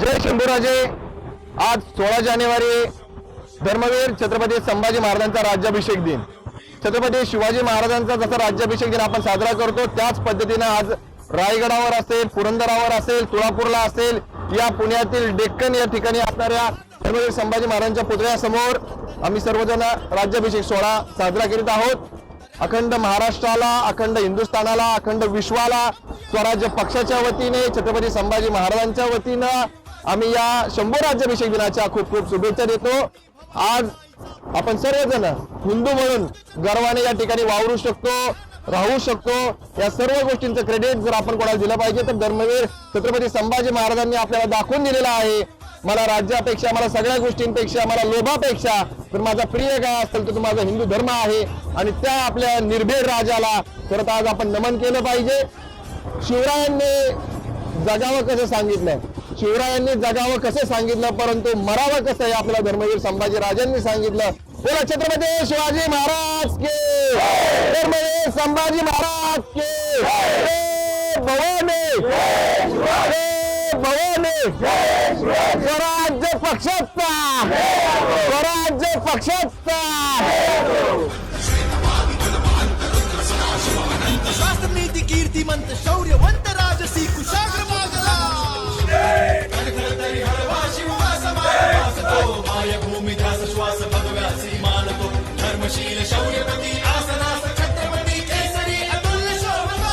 जय शंभूराजे. आज सोळा जानेवारी धर्मवीर छत्रपती संभाजी महाराजांचा राज्याभिषेक दिन. छत्रपती शिवाजी महाराजांचा जसा राज्याभिषेक दिन आपण साजरा करतो त्याच पद्धतीनं आज रायगडावर असेल पुरंदरावर असेल तुळापूरला असेल या पुण्यातील डेक्कन या ठिकाणी असणाऱ्या धर्मवीर संभाजी महाराजांच्या पुतळ्यासमोर आम्ही सर्वजण राज्याभिषेक सोहळा साजरा करीत आहोत. अखंड महाराष्ट्राला अखंड हिंदुस्थानाला अखंड विश्वाला स्वराज्य पक्षाच्या वतीने छत्रपती संभाजी महाराजांच्या वतीनं आम्ही या शंभर राज्याभिषेक दिनाच्या खूप खूप शुभेच्छा देतो. आज आपण सर्वजण हिंदू म्हणून गर्वाने या ठिकाणी वावरू शकतो राहू शकतो. या सर्व गोष्टींचं क्रेडिट जर आपण कोणाला दिलं पाहिजे तर धर्मवीर छत्रपती संभाजी महाराजांनी आपल्याला दाखवून दिलेलं आहे. मला राज्यापेक्षा मला सगळ्या गोष्टींपेक्षा मला लोभापेक्षा तर माझा प्रिय काय असेल तर तो माझा हिंदू धर्म आहे. आणि त्या आपल्या निर्भीड राजाला खरं आज आपण नमन केलं पाहिजे. शिवरायांनी जगावं कसं सांगितलं शिवरायांनी जगावं कसं सांगितलं परंतु मरावं कसं हे आपल्याला धर्मवीर संभाजी राजांनी सांगितलं. बोला छत्रपती शिवाजी महाराज के धर्मवीर संभाजी महाराज के जय! भवानी! स्वराज्य पक्षाचा! स्वराज्य पक्षाचा! शास्त्रनीती कीर्तिमंत शौ ధర్మశీల శౌర్యపతి ఆసనాస ఛత్రపతి కేసరి అతుల శోభన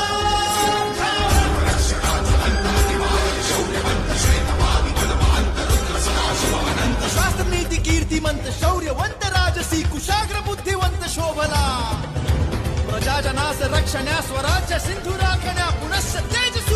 శాస్త్ర నీతి కీర్తిమంత శౌర్యవంత రాజసీ కుశాగ్ర బుద్ధివంత శోభన రక్షణ స్వరాజ్య సింధు రాఖణ పునశ్చ తేజస్